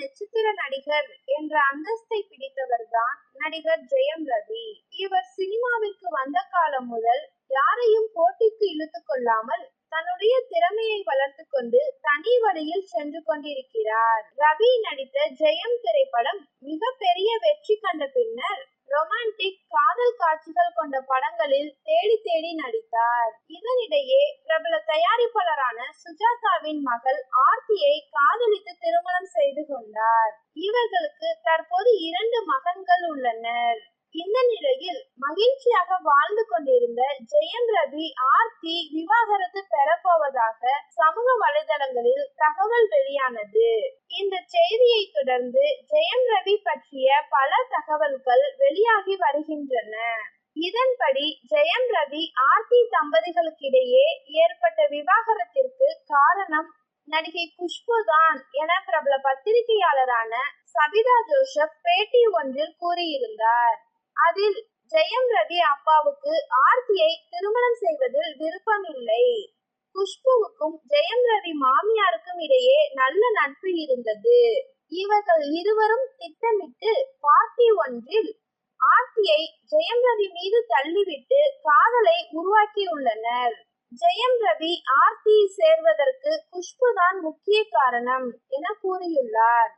நட்சத்திர நடிகர் என்ற அந்தஸ்தை பிடித்தவர்தான் நடிகர் ஜெயம் ரவி. இவர் சினிமாவிற்கு வந்த காலம் முதல் யாரையும் போட்டிக்கு இழுத்துக் கொள்ளாமல் தன்னுடைய திறமையை வளர்த்து கொண்டு தனி வழியில் சென்று கொண்டிருக்கிறார். ரவி நடித்த ஜெயம் திரைப்படம் மிக பெரிய பாடல்கள் கொண்ட படங்களில் தேடி தேடி நடித்தார். இதனிடையே பிரபல தயாரிப்பாளரான சுஜாதாவின் மகள் ஆர்த்தியை காதலித்து திருமணம் செய்து கொண்டார். இவர்களுக்கு தற்போது இரண்டு மகன்கள் உள்ளனர். இந்த நிலையில் மகிழ்ச்சியாக வாழ்ந்து கொண்டிருந்த ஜெயம் ரவி ஆர்த்தி விவாகரத்து பெறப்போவதாக சமூக வலைதளங்களில் தகவல் வெளியானது. இந்த செய்தியை தொடர்ந்து ஜெயம் ரவி பற்றிய பல தகவல்கள் வெளியாகி வருகின்றன. இதன்படி ஜெயம் ரவி ஆர்த்தி தம்பதிகளுக்கிடையே ஏற்பட்ட விவாகரத்திற்கு காரணம் நடிகை குஷ்பு தான் என பிரபல பத்திரிகையாளரான சபிதா ஜோசப் பேட்டி ஒன்றில் கூறியிருந்தார். அதில் ஜெயம் ரவி அப்பாவுக்கு ஆர்த்தியை திருமணம் செய்வதில் விருப்பமில்லை. குஷ்புவுக்கும் ஜெயம் ரவி மாமியாருக்கும் இடையே நல்ல நட்பு இருந்தது. இவர்கள் இருவரும் திட்டமிட்டு பார்ட்டி ஒன்றில் ஆர்த்தியை ஜெயம் ரவி மீது தள்ளிவிட்டு காதலை உருவாக்கியுள்ளனர். ஜெயம் ரவி ஆர்த்தி சேர்வதற்கு குஷ்பு தான் முக்கிய காரணம் என கூறியுள்ளார்.